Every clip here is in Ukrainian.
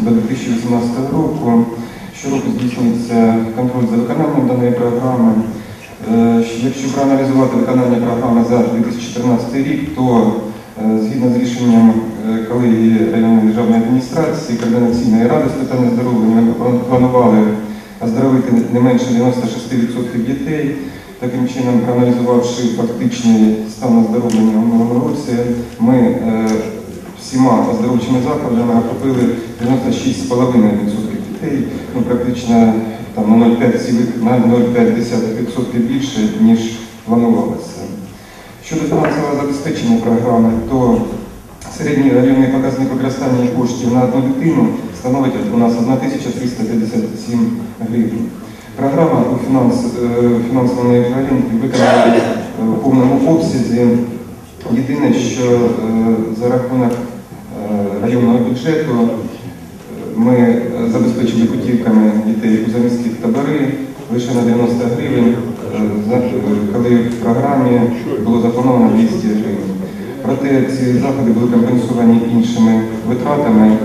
до 2018 року. Щороку здійснюється контроль за виконанням даної програми. Е, Якщо проаналізувати виконання програми за 2014 рік, то е, згідно з рішенням е, колегії районної державної адміністрації, координаційної ради з питань оздоровлення, ми планували оздоровити не менше 96% дітей. Таким чином, проаналізувавши фактичний стан оздоровлення у минулому році, ми всіма оздоровчими заходами охопили 96,5% дітей, ну, практично там, на 0,5 на 0,5% більше, ніж планувалося. Щодо фінансового забезпечення програми, то середній районний показник використання коштів на одну дитину становить у нас 1357 гривень. Програма у фінанс, е, фінансовому еквіваленті виконана е, в повному обсязі. Єдине, що е, за рахунок е, районного бюджету ми забезпечили путівками дітей у заміські табори лише на 90 гривень, коли в програмі було заплановано 200 гривень. Проте ці заходи були компенсовані іншими витратами е,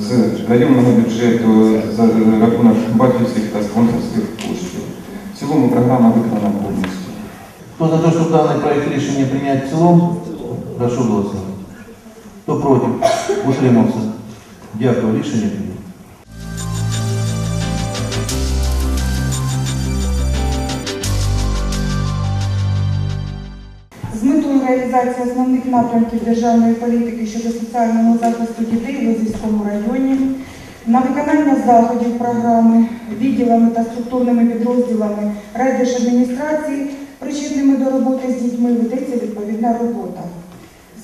з районного бюджету за рахунок батьківських та спонсорських коштів. В цілому програма виконана повністю. Хто за те, щоб даний проект рішення прийняти в цілому, прошу голосувати. Хто проти? Утримався. Дякую. Рішення прийнято. З метою реалізації основних напрямків державної політики щодо соціального захисту дітей в Лозівському районі на виконання заходів програми відділами та структурними підрозділами райдержадміністрації, причетними до роботи з дітьми, ведеться відповідна робота.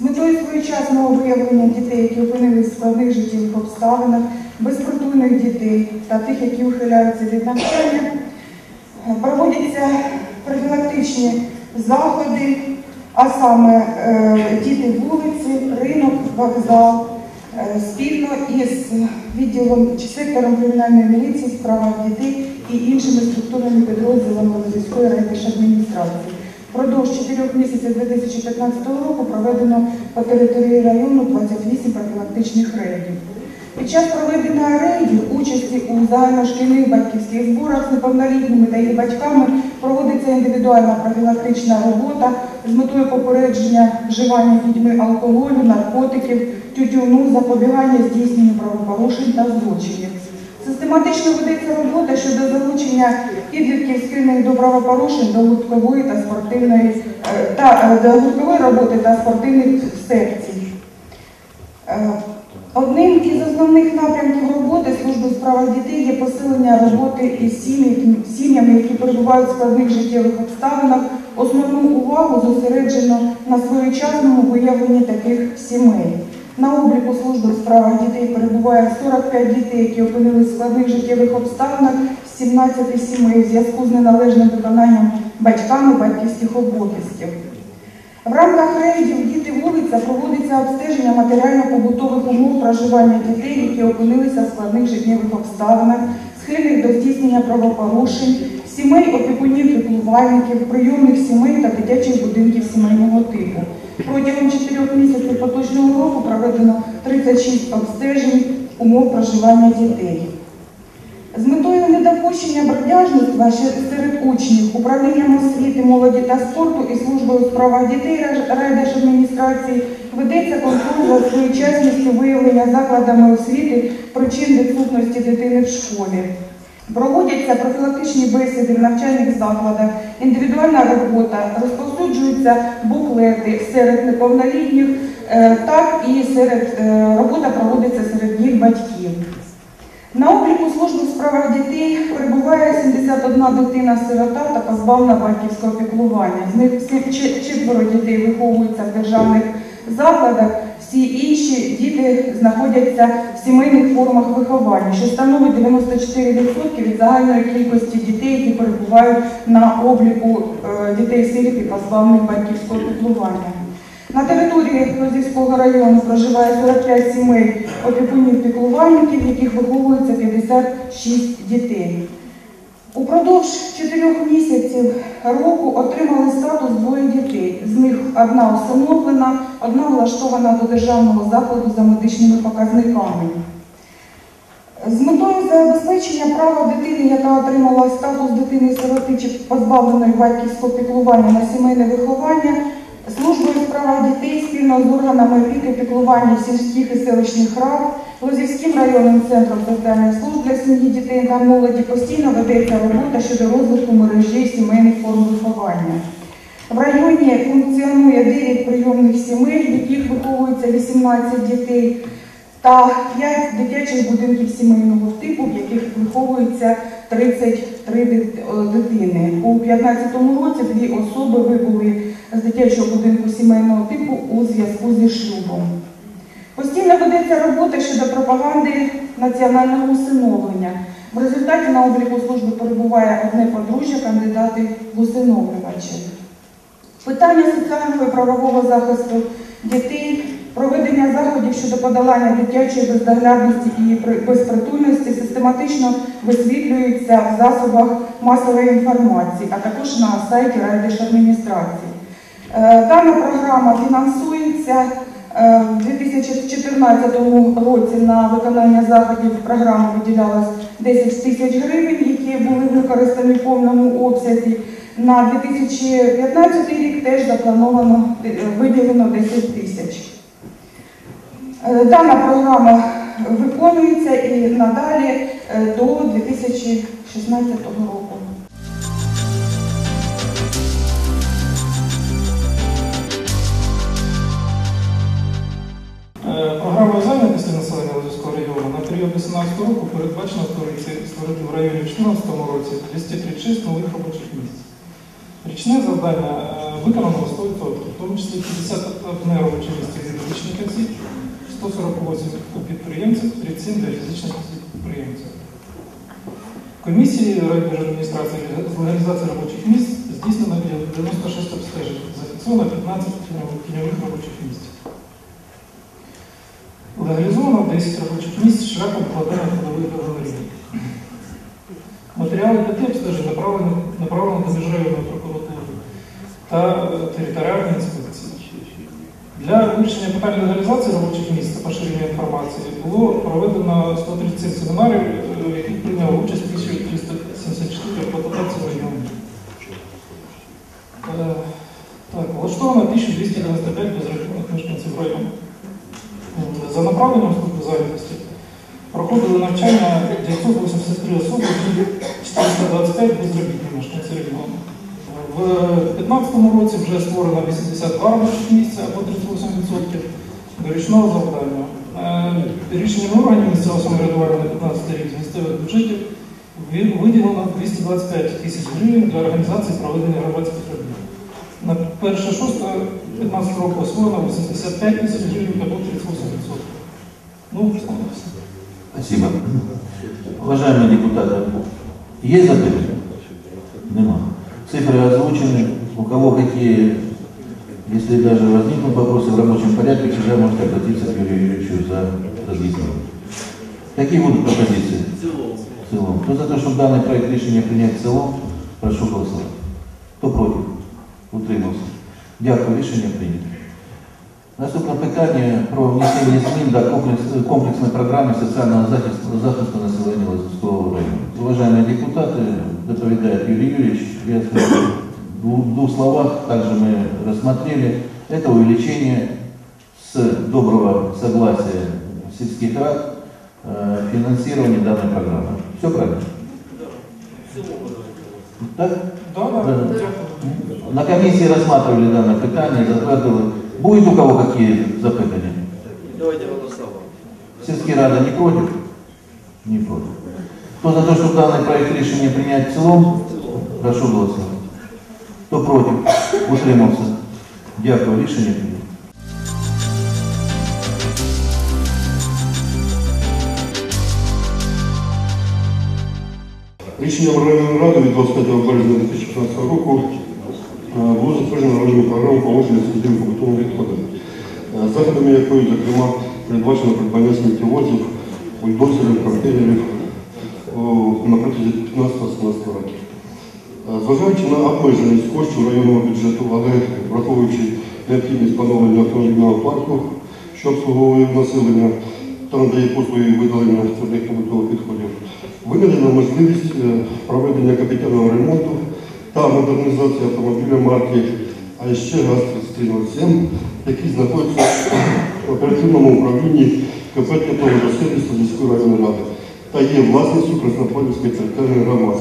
З метою своєчасного виявлення дітей, які опинились в складних життєвих обставинах, безпритульних дітей та тих, які ухиляються від навчання, проводяться профілактичні заходи, а саме е, діти вулиці, ринок, вокзал, е, спільно із відділом чи сектором кримінальної міліції в справах дітей і іншими структурними підрозділами Лозівської райдержадміністрації. Впродовж чотирьох місяців 2015 року проведено по території району 28 профілактичних рейдів. Під час проведення рейдів участі у загальношкільних батьківських зборах з неповнолітніми та їх батьками проводиться індивідуальна профілактична робота з метою попередження вживання дітьми алкоголю, наркотиків, тютюну, запобігання здійсненню правопорушень та злочинів. Систематично ведеться робота щодо залучення підлітків схильних до правопорушень до гурткової та спортивної е, та е, до гурткової роботи та спортивних секцій. Е, Одним із основних напрямків роботи служби у справах дітей є посилення роботи із сім'ями, які перебувають в складних життєвих обставинах. Основну увагу зосереджено на своєчасному виявленні таких сімей. На обліку служби у справах дітей перебуває 45 дітей, які опинились в складних життєвих обставинах з 17 сімей в зв'язку з неналежним виконанням батьками батьківських обов'язків. В рамках рейдів Діти вулиця проводиться обстеження матеріально-побутових умов проживання дітей, які опинилися в складних життєвих обставинах, схильних до здійснення правопорушень, сімей опікунів піклувальників, прийомних сімей та дитячих будинків сімейного типу. Протягом чотирьох місяців поточного року проведено 36 обстежень умов проживання дітей. З метою недопущення бродяжництва серед учнів управлінням освіти, молоді та спорту і службою у справах дітей райдержадміністрації ведеться контроль за своєчасністю виявлення закладами освіти причин відсутності дитини в школі. Проводяться профілактичні бесіди в навчальних закладах, індивідуальна робота, розповсюджуються буклети серед неповнолітніх, е, так і серед е, робота проводиться серед їх батьків. На обліку служби в справах дітей перебуває 71 дитина-сирота та позбавлена батьківського піклування. З них четверо дітей виховуються в державних закладах, всі інші діти знаходяться в сімейних формах виховання, що становить 94% від загальної кількості дітей, які перебувають на обліку е, дітей-сиріт і позбавлених батьківського піклування. На території Лозівського району проживає 45 сімей опікунів піклувальників, яких виховується 56 дітей. Упродовж чотирьох місяців року отримали статус двоє дітей. З них одна усиновлена, одна влаштована до державного закладу за медичними показниками. З метою забезпечення права дитини, яка отримала статус дитини-сироти чи позбавленої батьківського піклування на сімейне виховання, службою у справах дітей спільно з органами опіки піклування сільських і селищних рад, Лозівським районним центром соціальних служб для сім'ї дітей та молоді постійно ведеться робота щодо розвитку мережі сімейних форм виховання. В районі функціонує 9 прийомних сімей, в яких виховується 18 дітей, та 5 дитячих будинків сімейного типу, в яких виховується 33 дит- е, дитини. У 2015 році дві особи вибули з дитячого будинку сімейного типу у зв'язку зі шлюбом. Постійно ведеться робота щодо пропаганди національного усиновлення. В результаті на обліку служби перебуває одне подружжя кандидати в усиновлювачі. Питання соціального і правового захисту дітей, проведення заходів щодо подолання дитячої бездоглядності і безпритульності систематично висвітлюються в засобах масової інформації, а також на сайті райдержадміністрації. Е, Дана програма фінансується е, в 2014 році на виконання заходів програми виділялось 10 тисяч гривень, які були використані в повному обсязі. На 2015 рік теж заплановано е, виділено 10 тисяч. Дана програма виконується і надалі до 2016 року. Року передбачено створити в районі в 2014 році 236 нових робочих місць. Річне завдання е, виконано 100%, в тому числі 51 робоче місце фізичних осіб, 148 у підприємців, 37 для фізичних осіб підприємців. Комісії райдержадміністрації з легалізації робочих місць здійснено 96 обстежень, зафіксовано 15 тіньових робочих місць. Легалізовано 10 робочих місць шляхом вкладання трудових договорів. Матеріали п'яти обстежень направлені, направлені до Міжрайонної прокуратури та е, територіальної інспекції. Для вирішення питань легалізації робочих місць та поширення інформації було проведено 137 семінарів, е, в яких прийняло участь 1374 експлуатації району. Е, Так, влаштовано 1295 безробітних мешканців району. За направленням служби зайнятості Проходили навчання 983 особи, з 425 безробітні мешканці регіону. В 2015 році вже створено 82 робочих місця або 38% до річного завдання. Е, Рішенням органів місцевого самоврядування на 15 рік з місцевих бюджетів виділено 225 тисяч гривень для організації проведення громадських робіт. На 1.6.15 року освоєно 85 тисяч гривень або 38%. Ну, це все. Спасибо. Уважаемые депутаты, есть запитания? Нема. Цифры озвучены. У кого какие, если даже возникнут вопросы в рабочем порядке, всегда можете обратиться к Юрию Юрьевичу за разъяснением. Какие будут пропозиции? В целом. Кто за то, чтобы данный проект решения принять в целом, прошу голосовать. Кто против? Утримався. Дякую, рішення прийнято. Наступне питання про внесення змін до комплекс- комплексної програми соціального захисту, захисту населення Лозівського району. Уважаемые депутаты, доповедает Юрий Юрьевич, я скажу в двух, в двух словах, также мы рассмотрели, это увеличение с доброго согласия сельских рад э, финансирования данной программы. Все правильно? Так? Да, да, Да. дякую. На комісії розглядали дане питання, затвердили. Будуть у кого які запитання? Давайте голосовать. Сільські ради не проти? Не проти. Хто за те, щоб даний проект рішення прийняти в цілому? Прошу голосувати. Хто проти? Утримався. Дякую, рішення прийнято. Рішенням районної ради від 25 березня 2016 року е, було затверджено народну програму поводження з побутовими відходами, е, заходами якої, зокрема, передбачено придбання сміттєвозів, бульдозерів, контейнерів, на протязі 15-17 років. Е, Зважаючи на обмеженість коштів районного бюджету, але враховуючи необхідність поновлення автомобільного парку, що обслуговує населення та надає послуги видалення твердих побутових відходів, виникла можливість е, проведення капітального ремонту та модернізації автомобіля марки АСЧ ГАЗ-3307, який знаходиться в оперативному управлінні КП «Тепловодосервісу» міської районної ради та є власністю Краснопольської територіальної громади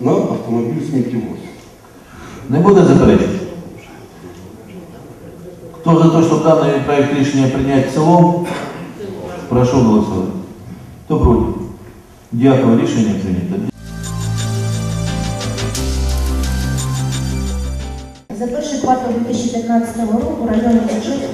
на автомобіль сміттєвоз. Не буде заперечень? Хто за те, щоб даний проект рішення прийняти в цілому? Прошу голосувати. Хто проти? Дякую, рішення прийнято. 2015 року районний бюджет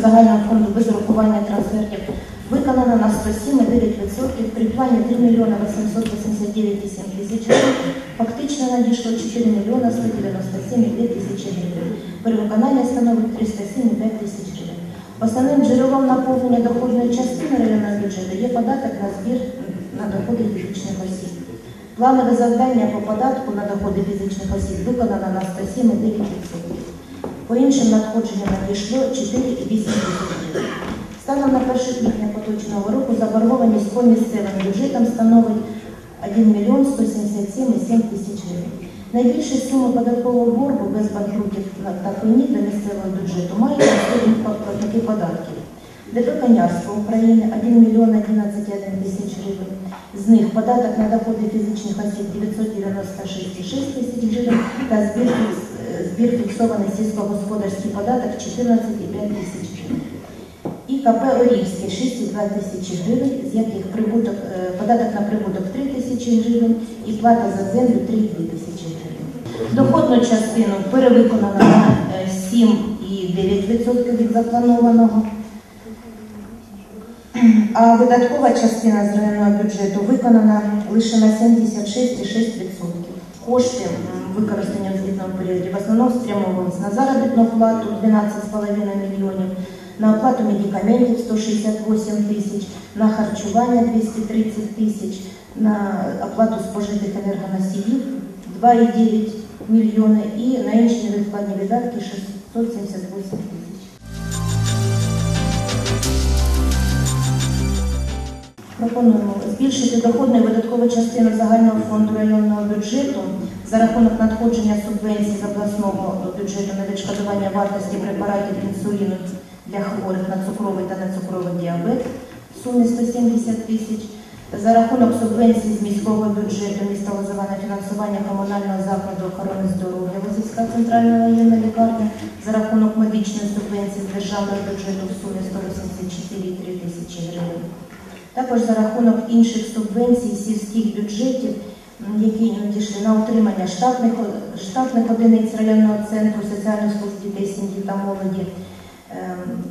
загального фонду без урахування трансфертів виконано на 107,9%, при плані 3 мільйони 889,7 тисяч гривень, фактично надійшло 4 мільйони 197,2 тисячі гривень. Перевиконання становить 307,5 тисяч гривень. Основним джерелом наповнення доходної частини районного бюджету є податок на збір на доходи фізичних осіб. Планове завдання по податку на доходи фізичних осіб виконано на 107,9%. По іншим надходженням надійшло 4,8 гривень. Станом на 1 квітня поточного року заборгованість по місцевим бюджетам становить 1 мільйон 177,7 тисяч гривень. Найбільшу суму податкового боргу без банкрутів та пені до місцевого бюджету мають наступні платники. ДП «Конярство України 1 мільйон 11,1 тисяч гривень. З них податок на доходи фізичних осіб 996,6 тисяч гривень та збір, збір фіксований сільськогосподарський податок 14,5 тисяч гривень. І КП Орівське 6,2 тисячі гривень, з яких прибуток, е, податок на прибуток 3 тисячі гривень і плата за землю 3,2 тисячі гривень. Доходну частину перевиконано на е, 7,9% від запланованого. А видаткова частина з районного бюджету виконана лише на 76,6%. Кошти м, використані у звітному періоді в основному спрямовувалися на заробітну плату 12,5 мільйонів, на оплату медикаментів 168 тисяч, на харчування 230 тисяч, на оплату спожитих енергоносіїв 2,9 мільйони і на інші невідкладні видатки 678 тисяч. Пропонуємо збільшити доходну і видаткову частину загального фонду районного бюджету за рахунок надходження субвенцій з обласного бюджету на відшкодування вартості препаратів інсуліну для хворих на цукровий та нецукровий діабет в сумі 170 тисяч. За рахунок субвенцій з міського бюджету міста Лозова на фінансування комунального закладу охорони здоров'я Лозівська центральна воєнна лікарня за рахунок медичної субвенції з державного бюджету в сумі 184,3 тисячі гривень. Також за рахунок інших субвенцій сільських бюджетів, які надійшли на утримання штатних, штатних одиниць районного центру соціальних служб дітей, сім'ї та молоді, ем,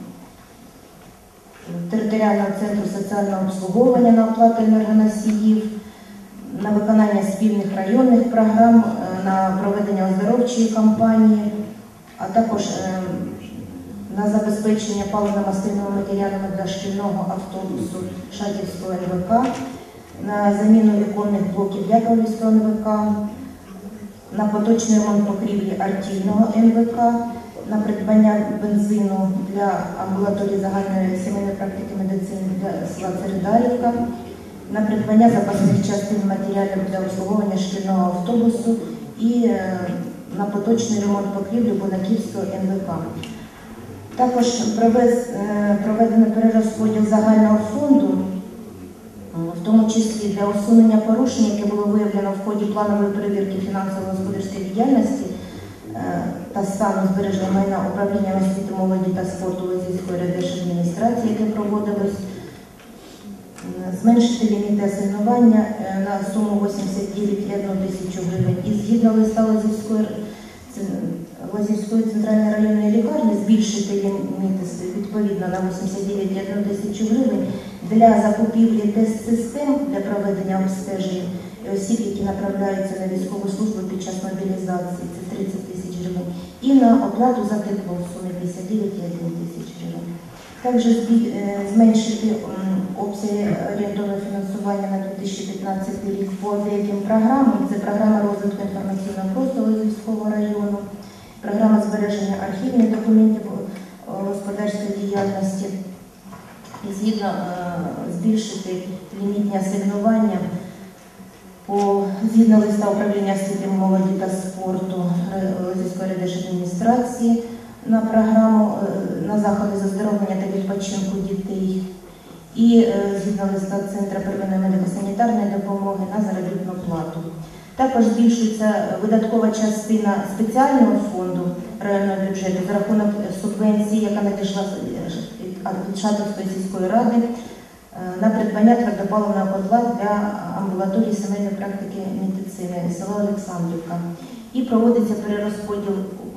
територіального центру соціального обслуговування на оплату енергоносіїв, на виконання спільних районних програм, е, на проведення оздоровчої кампанії, а також ем, на забезпечення паливно-мастильними матеріалами для шкільного автобусу Шатівського НВК, на заміну віконних блоків Яковлівського НВК, на поточний ремонт покрівлі Артільного НВК, на придбання бензину для амбулаторії загальної сімейної практики медицини для села Церидарівка, на придбання запасних частин матеріалів для обслуговування шкільного автобусу і е, на поточний ремонт покрівлі Бунаківського НВК. Також е, проведено перерозподіл загального фонду, в тому числі для усунення порушень, яке було виявлено в ході планової перевірки фінансово-господарської діяльності е, та стану збереження майна управління освіти, молоді та спорту Лозівської райдержадміністрації, яке проводилось, зменшити ліміти асигнування е, на суму 89,1 тисячу гривень. І згідно листа Лозівської Лозівської центральної районної лікарні збільшити з- відповідно на 89,1 тисячу гривень для закупівлі тест-систем для проведення обстежень осіб, які направляються на військову службу під час мобілізації, це 30 тисяч гривень, і на оплату за тепло в сумі 59,1 тисяч гривень. Також е, зменшити обсяги орієнтовного фінансування на 2015 рік по деяким програмам. Це програма розвитку інформаційного простору Львівського району, програма збереження архівних документів господарської діяльності. І згідно е, збільшити лімітні асигнування по згідно листа управління освіти, молоді та спорту е, Лозівської райдержадміністрації на програму е, на заходи з оздоровлення та відпочинку дітей і згідно листа Центру первинної медико-санітарної допомоги на заробітну плату. Також збільшується видаткова частина спеціального фонду районного бюджету за рахунок субвенції, яка надійшла з- від Шатовської сільської ради е, на придбання твердопаливного котла для амбулаторії сімейної практики медицини села Олександрівка. І проводиться перерозподіл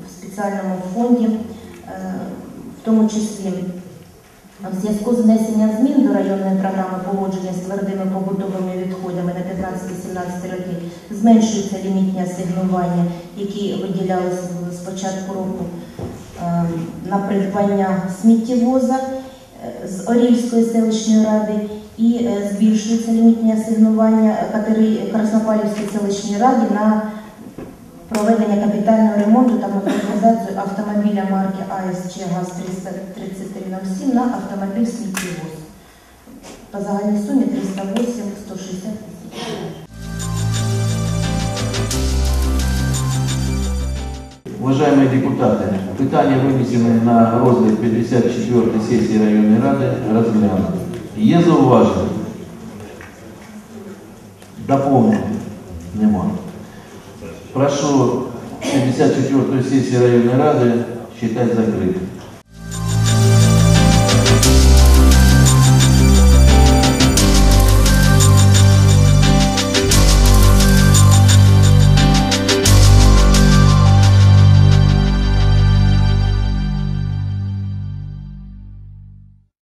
в спеціальному фонді, е, в тому числі в зв'язку з внесенням змін до районної програми поводження з твердими побутовими відходами на 15-17 роки зменшуються лімітні асигнування, які виділялися з початку року е, на придбання сміттєвоза е, з Орільської селищної ради і е, збільшуються лімітні асигнування Краснопалівської селищної ради на проведення капітального ремонту та модернізацію автомобіля марки АСЧ ГАЗ-33307 на автомобіль сміттєвоз. По загальній сумі 308 160 тисяч. Уважаемые депутаты, питання винесені на розгляд 54 сесії районної ради розглянути. Є зауваження? Доповнення? Нема. Прошу 54-ю сессию районной рады считать закритою.